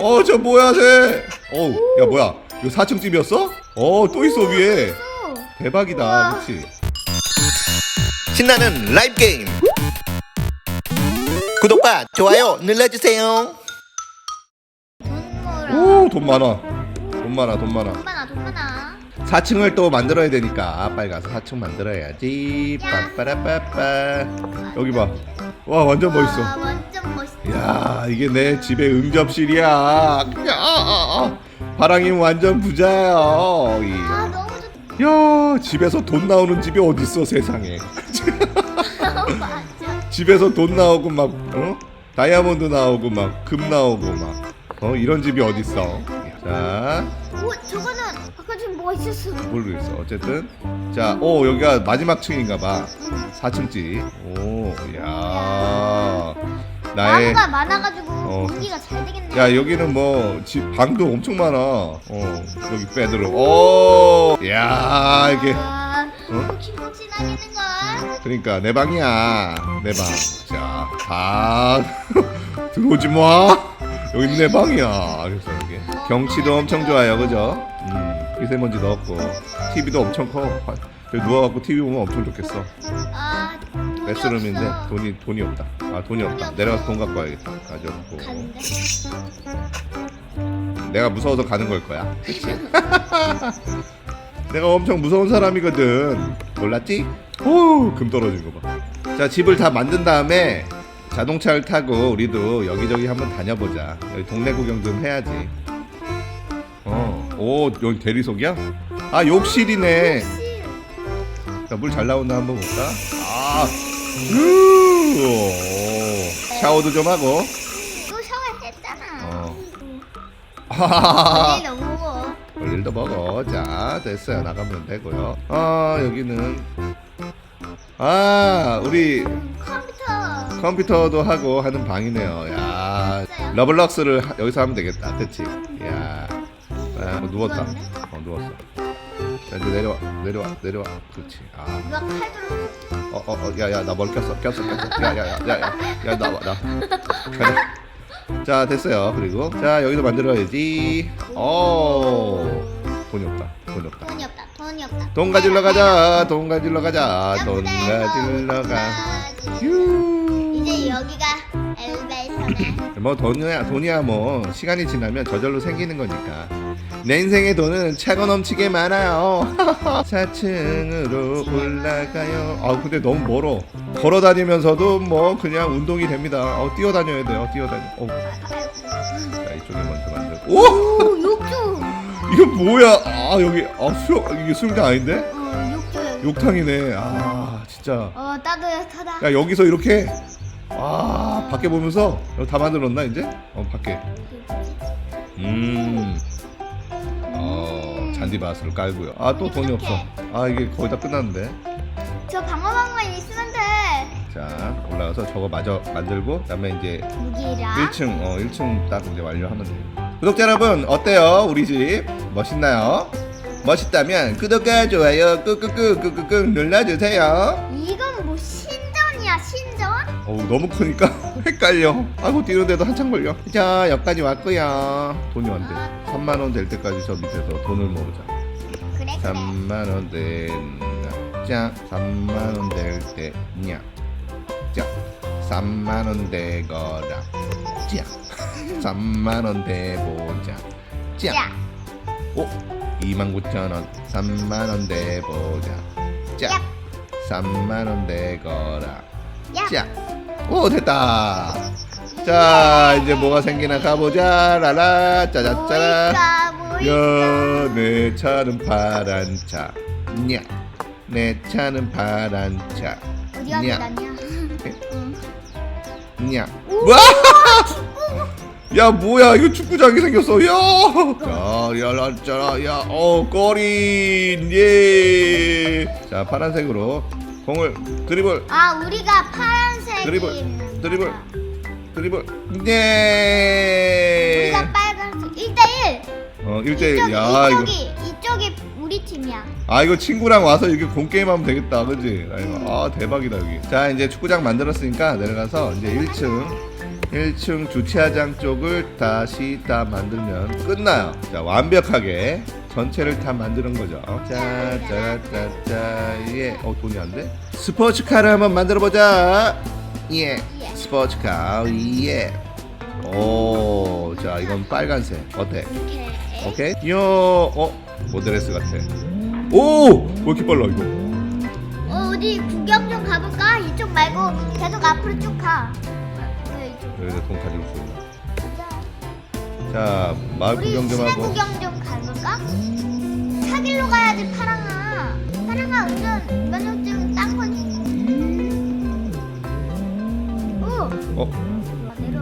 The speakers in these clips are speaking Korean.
어, 저 뭐야, 쟤? 어우, 야, 뭐야? 이거 4층 집이었어? 어, 또 있어, 위에. 대박이다. 그치? 신나는 라이브 게임 구독과 좋아요 눌러주세요 돈 오, 돈 많아. 돈 많아, 돈 많아. 돈 많아 돈 많아 4층을 또 만들어야 되니까 빨리 가서 4층 만들어야지. 빠빠라빠빠. 여기 봐. 와, 완전 멋있어. 와, 완전 멋있다 야 이게 내 집의 응접실이야. 야, 아, 아. 바랑이 완전. 이. 아 너무 좋다 야 집에서 돈 나오는 집이 어딨어 세상에. 맞아 집에서 돈 나오고 막 어? 다이아몬드 나오고 막 금 나오고 막 어 이런 집이 어딨어. 자 오 저거는 뭐가 있었어 모르겠어. 어쨌든 자 오 여기가 마지막 층인가 봐. 4층 집. 오 야. 나의 나무가 많아가지고 어. 공기가 잘 되겠네 야 여기는 뭐 집 방도 엄청 많아. 어 여기 베드룸. 오, 야 이게 아, 어? 김치 날리는 걸 그러니까 내 방이야. 내 방. 자, 방 들어오지 마. 여기 내 방이야. 그래서 여기 경치도 엄청 좋아요, 그죠? 음, 미세먼지도 없고 TV도 엄청 커. 누워갖고 TV 보면 엄청 좋겠어. 아 돈이 베스룸인데 없어. 돈이 돈이 없다. 아 돈이 없다. 내려가서 돈 갖고 와야겠다. 가져오고. 내가 무서워서 가는 걸 거야. 그치? 내가 엄청 무서운 사람이거든. 몰랐지? 오, 금 떨어진 거 봐. 자, 집을 다 만든 다음에 자동차를 타고 우리도 여기저기 한번 다녀보자. 여기 동네 구경 좀 해야지. 어, 오, 여기 대리석이야? 아, 욕실이네. 물 잘 나온다 한번 볼까? 아, 으, 오. 샤워도 좀 하고. 또 샤워했잖아 어. 하하하하. 내일 너무 볼일도 먹어. 자, 됐어요. 나가면 되고요. 아, 여기는 아, 우리 컴퓨터 컴퓨터도 하고 하는 방이네요. 야, 러블럭스를 하- 여기서 하면 되겠다. 그치? 야, 아, 어, 누웠다. 어, 누웠어. 자, 이제 내려와, 내려와, 내려와. 그렇지. 아, 누가 칼 들어 어, 어, 어, 야, 야, 나 머리 꼈어, 꼈어, 꼈어. 야, 야, 야, 야, 야, 야, 나와, 나. 가자. 자, 됐어요. 그리고 자, 여기도 만들어야지. 오, 돈이 없다. 돈이 없다. 돈이 없다 돈이 없다 돈 가질러 가자. 돈 가질러 가자. 돈 가질러 가. 휴. 이제 여기가 엘리베이터네 뭐 돈이야 돈이야 뭐 시간이 지나면 저절로 생기는 거니까 내 인생의 돈은 차고 넘치게 많아요. 4층으로 올라가요. 아 근데 너무 멀어. 걸어 다니면서도 뭐 그냥 운동이 됩니다. 어 뛰어다녀야 돼요 뛰어다녀. 어. 자 이쪽에 먼저 만들고 오! 오 욕조! 이거 뭐야? 아 여기 아 수영 이게 수영장 아닌데? 어 욕조 여기 욕탕이네. 아 진짜. 어 따뜻하다. 야 여기서 이렇게? 아 밖에 보면서? 다 만들었나 이제? 어 밖에. 음. 어, 잔디밭을 깔고요. 아, 또 돈이 없어. 아, 이게 거의 다 끝났는데. 저 방어방만 있으면 돼 자, 올라가서 저거 마저 만들고, 그 다음에 이제 무기랑 1층, 어, 1층 딱 이제 완료하면 돼요. 구독자 여러분, 어때요? 우리 집? 멋있나요? 멋있다면 구독과 좋아요 꾹꾹꾹 꾹꾹꾹 눌러주세요. 어우, 너무 크니까 헷갈려. 아이고, 뛰는데도 한참 걸려. 자, 여기까지 왔고요. 돈이 왔대. 3만원 될 때까지 저 밑에서 돈을 모으자. 그래 그래 3만 원 된다. 자, 3만 원 될 때냐. 자, 3만 원 되거라. 자, 3만 원 돼보자. 자, 야 오, 2만 9천 원. 3만 원 돼보자. 자, 야. 3만 원 되거라. 야. 자, 오 됐다. 자, 이제 뭐가 생기나 가보자. 라라, 짜자짜라. 야, 내 차는 파란 차. 냐. 내 차는 파란 차. 어디 가서 냐. 다냐 냐. 와! 야, 뭐야? 이거 축구장이 생겼어. 야! 야, 야, 라, 짜, 야, 어, 꼬린, 예. 자, 파란색으로 공을 드리블, 아 우리가 파란색이 드리블, 있는 드리블. 드리블, 예. 우리가 빨간색 1대1 어, 1대1. 이쪽이 야, 이거. 이쪽이 이쪽이 우리 팀이야 아 이거 친구랑 와서 이렇게 공 게임 하면 되겠다 그지? 아이고, 아 대박이다 여기 자 이제 축구장 만들었으니까 내려가서 이제 1층 1층 주차장 쪽을 다시 다 만들면 끝나요. 자, 완벽하게 전체를 다 만드는 거죠. 자, 자, 예. 어, 돈이 안 돼? 스포츠카를 한번 만들어 보자. 예. 예. 스포츠카, 예. 오, 자, 이건 빨간색. 어때? 오케이? 요, 어, 모델레스 같아. 오! 왜 이렇게 빨라, 이거? 어, 어디 구경 좀 가볼까? 이쪽 말고 계속 앞으로 쭉 가. 네, 이쪽. 여기다 돈 가지고 있어. 자, 마을 우리 구경 좀 시내 하고. 구경 좀 가볼까? 사길로 가야지 파랑아. 파랑아 운전 면허증 딴 거지? 오. 어? 와, 내려.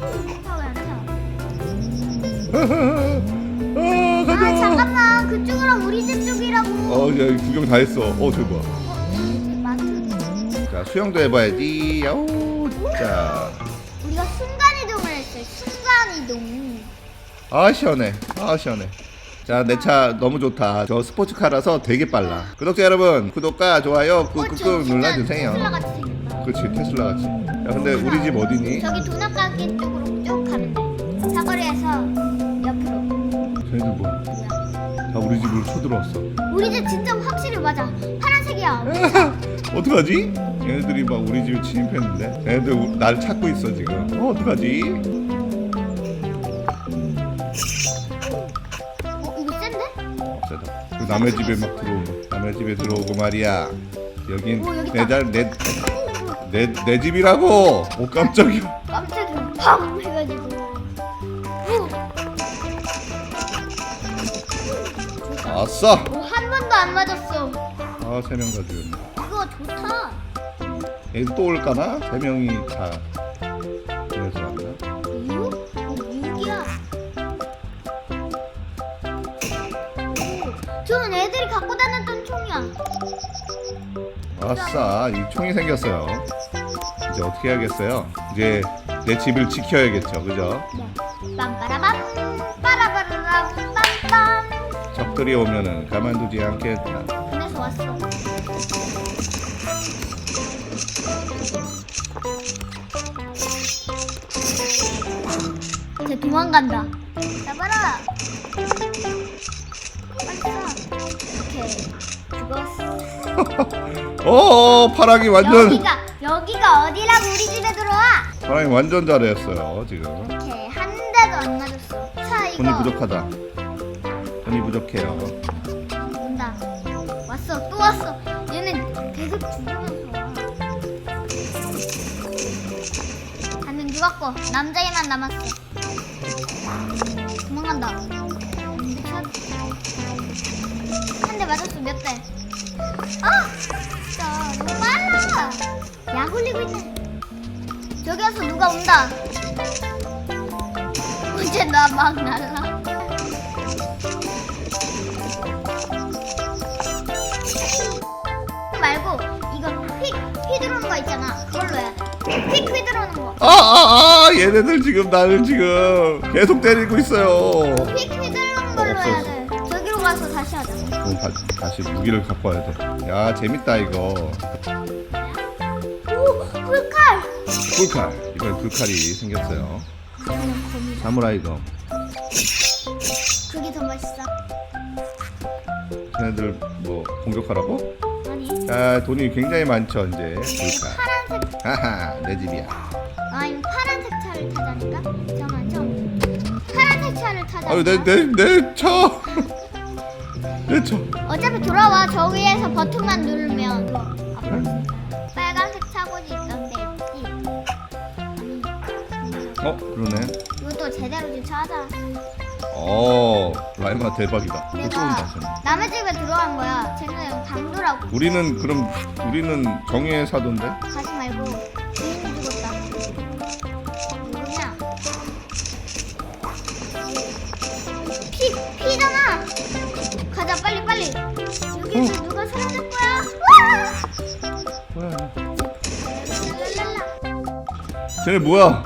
왜안 차? 아, 아 가자. 잠깐만 그쪽으로 우리 집 쪽이라고. 어, 야, 구경 다 했어. 어, 저기 봐. 어, 여기 마트. 자, 수영도 해봐야지. 야오. 자, 우리가 순간 이동을 했어 요. 순간 이동. 아 시원해. 아 시원해. 자, 내 차 너무 좋다. 저 스포츠카라서 되게 빨라. 구독자 여러분, 구독과 좋아요 꾹 어, 꾹꾹 눌러주세요. 테슬라 같이 생겼다. 그렇지, 테슬라 같이. 야, 근데 우리 집 어디니? 저기 도넛가게 쪽으로 쭉 가면 돼. 사거리에서 옆으로. 쟤네들 뭐야? 뭐야? 다 우리 집으로 쳐들어왔어. 우리 집 진짜 확실히 맞아. 파란색이야. 어떡하지? 얘네들이 막 우리 집에 침입했는데 얘네들 우- 날 찾고 있어 지금 어 어떡하지? 없애다 그 남의 집에 막 들어오고 남의 집에 들어오고 말이야 여긴 오, 여기 있다. 내자내내 내, 내 집이라고 오 깜짝이야 깜짝이야. 팡! 해가지고. 후. 아싸 오, 한 번도 안 맞았어. 아세 명 가지고 이거 좋다. 얘들 또 올까나? 세 명이 다 저는 애들이 갖고 다녔던 총이야. 아싸 이 총이 생겼어요 이제 어떻게 해야겠어요? 이제 내 집을 지켜야겠죠 그죠? 네. 빰빠라밤 빠라바라밤 빰빰. 적들이 오면은 가만두지 않겠다 군에서 왔어. 쟤 도망간다. 어. 어 파랑이 완전 여기가 여기가 어디라고 우리 집에 들어와? 파랑이 완전 잘했어요 지금 오케이 한 대도 안 맞았어. 자 이거 돈이 부족하다 돈이 부족해요 온다. 왔어 또 왔어. 얘는 계속 죽으면서 와. 한명 죽었고 남자애만 남았어. 도망간다. 한 대 맞았어 몇 대? 아 진짜 너무 빨라. 약 올리고 있네. 저기 와서 누가 온다. 이제 나 막 날라. 말고 이거 휙 휘두르는 거 있잖아. 그걸로 해야 돼. 휙 휘두르는 거. 아 아 아 얘네들 지금 나를 지금 계속 때리고 있어요 휙 휘두르는 걸로 해야 돼. 저기로 가서 다시 하자. 그럼 다, 다시 무기를 갖고 와야 돼 야 재밌다 이거 오 불칼. 불칼 이번에 불칼이 생겼어요 거미. 사무라이 검 그게 더 맛있어. 쟤네들 뭐 공격하라고? 아니. 자 돈이 굉장히 많죠 이제 불칼 파란색. 하하 내 집이야 아니 파란색 차를 타자니까. 잠깐만 좀. 파란색 차를 타자. 아유 내 내 내 차 내차 어차피 돌아와 저 위에서 버튼만 누르면 또 빨간색 차고지 있던데 있지. 어 그러네 이것도 제대로 주차하자. 어 라이마 대박이다 또 쏜다 내가 쟤는 남의 집에 들어간 거야. 쟤는 강도라고. 우리는 그럼 우리는 정의의 사도인데 가지 말고 쟤네 뭐야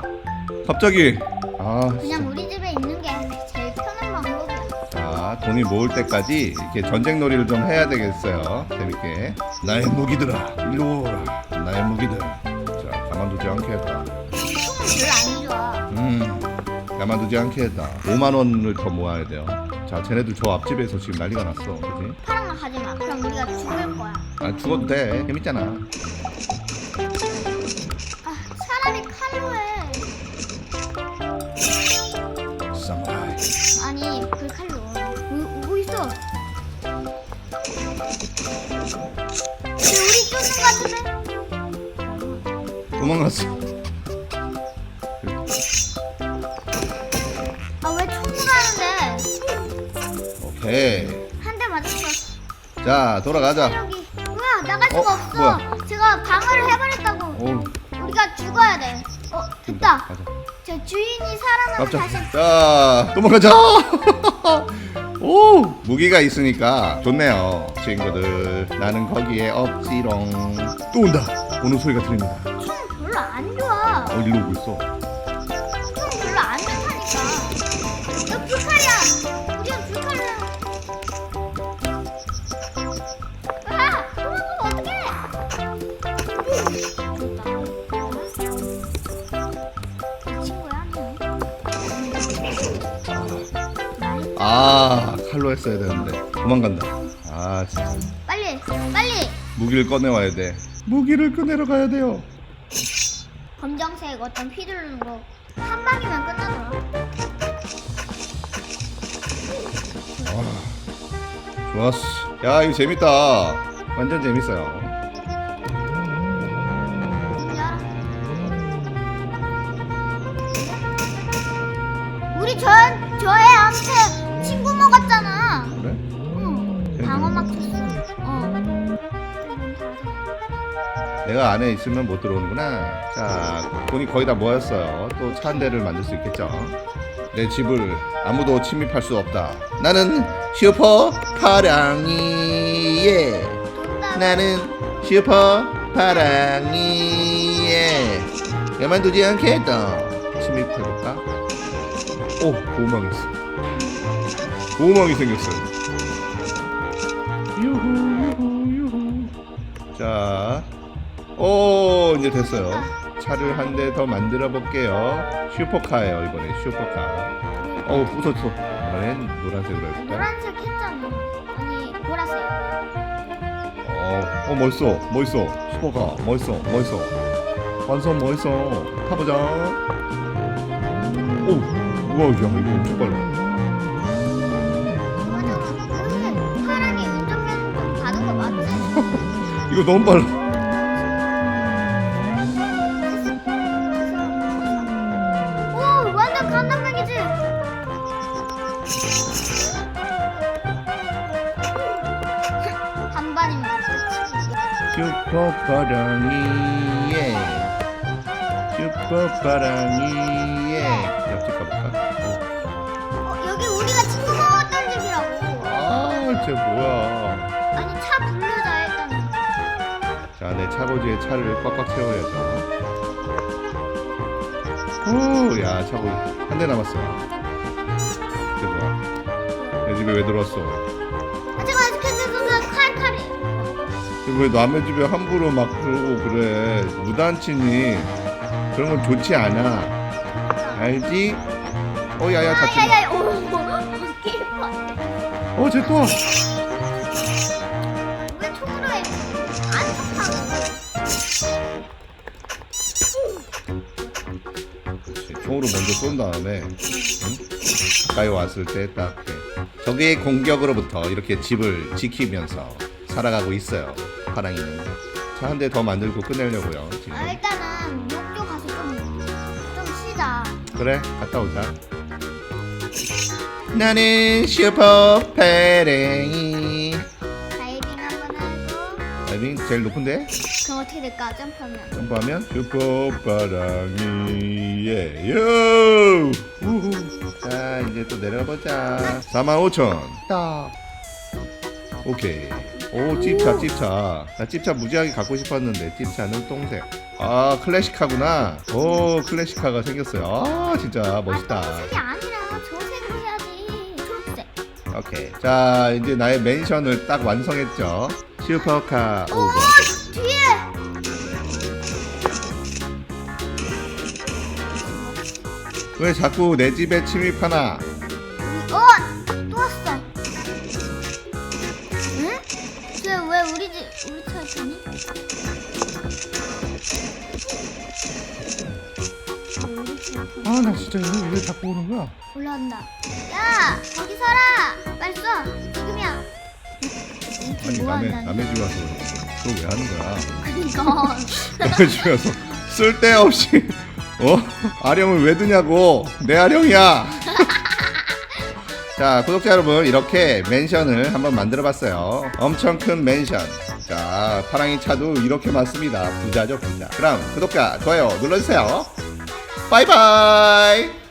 갑자기 아 그냥 우리 집에 있는 게 제일 편한 방법이야. 자, 돈이 모을 때까지 이렇게 전쟁 놀이를 좀 해야 되겠어요. 재밌게. 나의 무기들아, 일로 오라. 나의 무기들. 자, 가만두지 않겠다. 총 별로 안 좋아. 음 가만두지 않겠다 5만 원을 더 모아야 돼요 자 쟤네들 저 앞집에서 지금 난리가 났어 그지? 파란 거 가지 마. 그럼 우리가 죽을 거야. 아 죽어도 돼 재밌잖아 아, 도망갔어 아, 왜 총으로 하는데? 오케이 한 대 맞았어. 자 돌아가자 여기. 뭐야, 나갈 수가 어, 없어. 뭐야? 제가 방어를 해버렸다고. 오 우리가 죽어야 돼. 어, 됐다. 가자 제 주인이 깜짝 다시. 자 도망가자 오 무기가 있으니까 좋네요 친구들 나는 거기에 없지롱 또 온다 오는 소리가 들립니다. 어 일로 오고 있어 총 별로 안 좋다니까. 너 불칼이야. 우리가 불칼이야. 아, 도망가면 어떡해? 친구야, 너. 아 칼로 했어야 되는데 도망간다 아 진짜 빨리, 빨리. 무기를 꺼내와야 돼 무기를 꺼내러 가야 돼요 검정색 어떤 휘두르는 거. 한 방이면 끝나더라. 좋았어 야 이거 재밌다 완전 재밌어요 내가 안에 있으면 못 들어오는구나. 자, 돈이 거의 다 모였어요. 또 차 한 대를 만들 수 있겠죠. 내 집을 아무도 침입할 수 없다. 나는 슈퍼 파랑이 예. 나는 슈퍼 파랑이 예. 가만두지 않겠다. 침입해볼까? 오, 고망 있어. 고망이 생겼어요. 유후, 유후, 유후. 자, 오, 이제 됐어요. 차를 한 대 더 만들어 볼게요. 슈퍼카예요, 이번에 슈퍼카. 어우, 부쉈어. 이번엔 노란색으로 해볼까? 노란색 했잖아. 아니, 보라색. 어, 어 멋있어, 멋있어. 슈퍼카, 멋있어, 멋있어. 완성 멋있어. 타보자. 오, 우와, 야, 이거 엄청 빨라. 맞아. 오늘 파랑이 운전면허 좀 받은 거 맞지? 이거 너무 빨라. 슈퍼파랑이 예. 슈퍼파랑이 예. 옆집 가볼까? 어, 여기 우리가 친구 먹었던 집이라고. 아, 쟤 뭐야? 아니, 차 불러자, 일단은. 자, 내 차고지에 차를 꽉꽉 채워야죠. 오, 야, 차고 한 대 남았어. 쟤 뭐야? 내 집에 왜 들어왔어? 아, 잠깐만, 칼칼이. 왜 남의 집에 함부로 막 그러고 그래? 무단침입 그런 건 좋지 않아. 알지? 어, 야야, 아, 다치. 야, 야, 오, 스키퍼. 어, 쟤 또. 와. 왜 총으로 해? 안. 그렇지. 총으로 먼저 쏜 다음에 응? 가까이 왔을 때 딱 적의 공격으로부터 이렇게 집을 지키면서 살아가고 있어요. 파랑이는. 차한대 더 만들고 끝내려고요. 지금. 아, 일단은 목조 가서 좀, 좀 쉬자. 그래, 갔다 오자. 나는 슈퍼 파랑이. 다이빙 한번 하고. 다이빙 제일 높은데? 그럼 어떻게 될까? 점프하면. 점프하면 슈퍼 파랑이 예. 요! 우후. 자, 이제 또 내려가 보자. 45,000. 딱. 오케이. 오, 찝차, 찝차. 나 찝차 무지하게 갖고 싶었는데, 찝차는 똥색. 아, 클래식카구나. 오, 클래식카가 생겼어요. 아, 진짜 멋있다. 색이 아니라 저 색으로 해야지. 초록색. 오케이. 자, 이제 나의 맨션을 딱 완성했죠. 슈퍼카 오, 5번. 뒤에. 왜 자꾸 내 집에 침입하나? 우리 집 우리 차에 타니? 아 나 진짜 왜, 왜 자꾸 오는 거야? 올라온다. 야, 거기 서라. 빨리 써. 지금이야. 아니 뭐 남의 한다니? 남의 집 와서 그걸 왜 하는 거야? 그니까. 남의 집 와서 쓸데없이 어 아령을 왜 두냐고 내 아령이야. 자 구독자 여러분 이렇게 맨션을 한번 만들어 봤어요. 엄청 큰 맨션. 자 파랑이 차도 이렇게 많습니다. 부자죠 부자. 그럼 구독과 좋아요 눌러주세요. 바이바이.